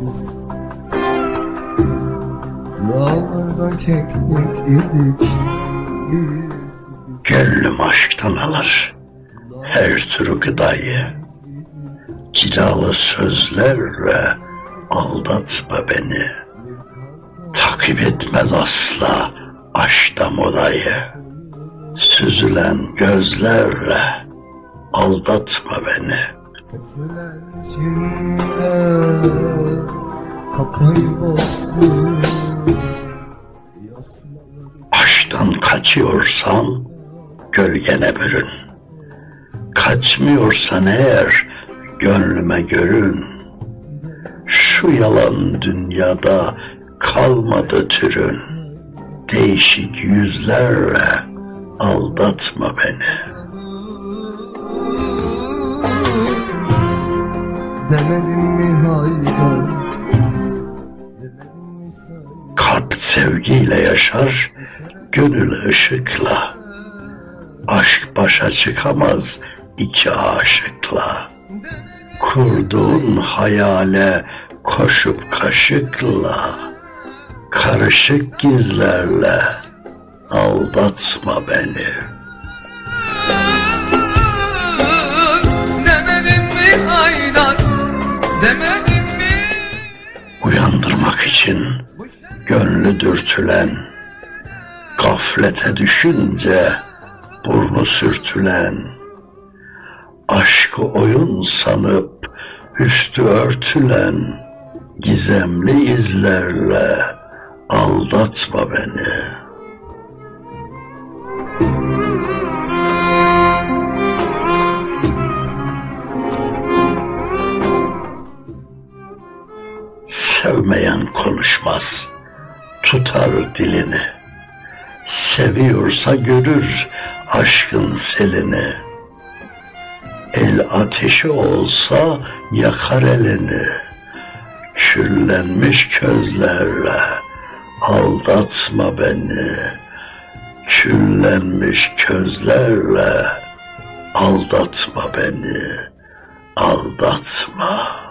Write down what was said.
biz Dağlarda keklik yedik Gönlüm aşktan alır her türlü gıdayı. Cilalı sözlerle aldatma beni. Takip etmez asla aşkta modayı. Süzülen gözlerle aldatma beni. Kötüler içinde Kapıyı Yasmaları Aşktan kaçıyorsan gölgene bürün. Kaçmıyorsan eğer gönlüme görün. Şu yalan dünyada kalmadı türün. Değişik yüzlerle aldatma beni. Demedim mi haydar Kalp sevgiyle yaşar, gönül ışıkla. Aşk başa çıkamaz iki aşıkla. Kurduğun hayale koşup kaşıkla. Karışık gizlerle aldatma beni. Demedim mi Uyandırmak için gönlü dürtülen, gaflete düşünce burnu sürtülen, aşkı oyun sanıp üstü örtülen, gizemli izlerle aldatma beni. Sevmeyen konuşmaz, tutar dilini. Seviyorsa görür aşkın selini. El ateşi olsa yakar elini. Küllenmiş közlerle aldatma beni. Küllenmiş közlerle aldatma beni. Aldatma.